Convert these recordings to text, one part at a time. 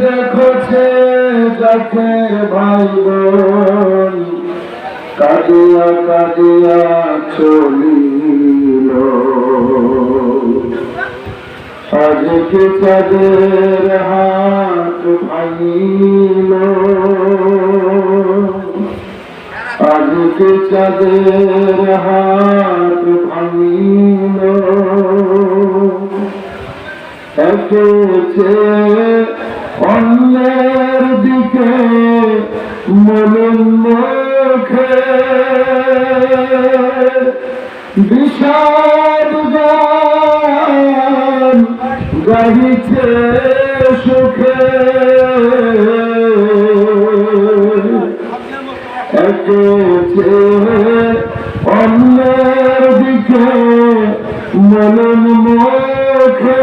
দেখছে যাকে ভাই বোন কাঁদিয়া কাঁদিয়া চলিল। আজকে চাঁদের হাত ভাঙিল। আজকে চাঁদের হাত ভাঙিল। এসেছে অন্যের দিকে মলিন মুখে বিষাদ গান গাহিছে সুখে। এসেছে অন্যের দিকে মলিন মুখে।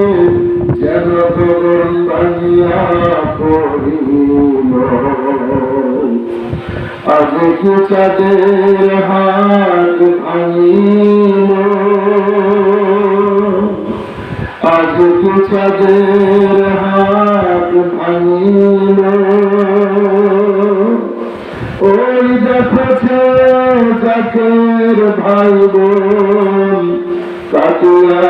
ভাঙিয়া পড়িল আজ কি চাঁদের হাত ভাঙিল আজ কি চাঁদের হাত ভাঙিল ওই দেখছে জাকের ভাই বোন, কাটিয়া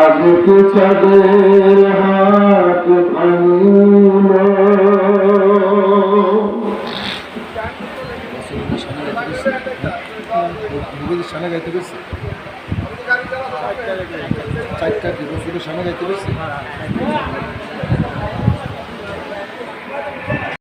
আজ কি চাঁদের হাত ভাঙিল। সামনে গাইতে পেরেছি চারটা শুধু সামনে গাইতে পেরেছি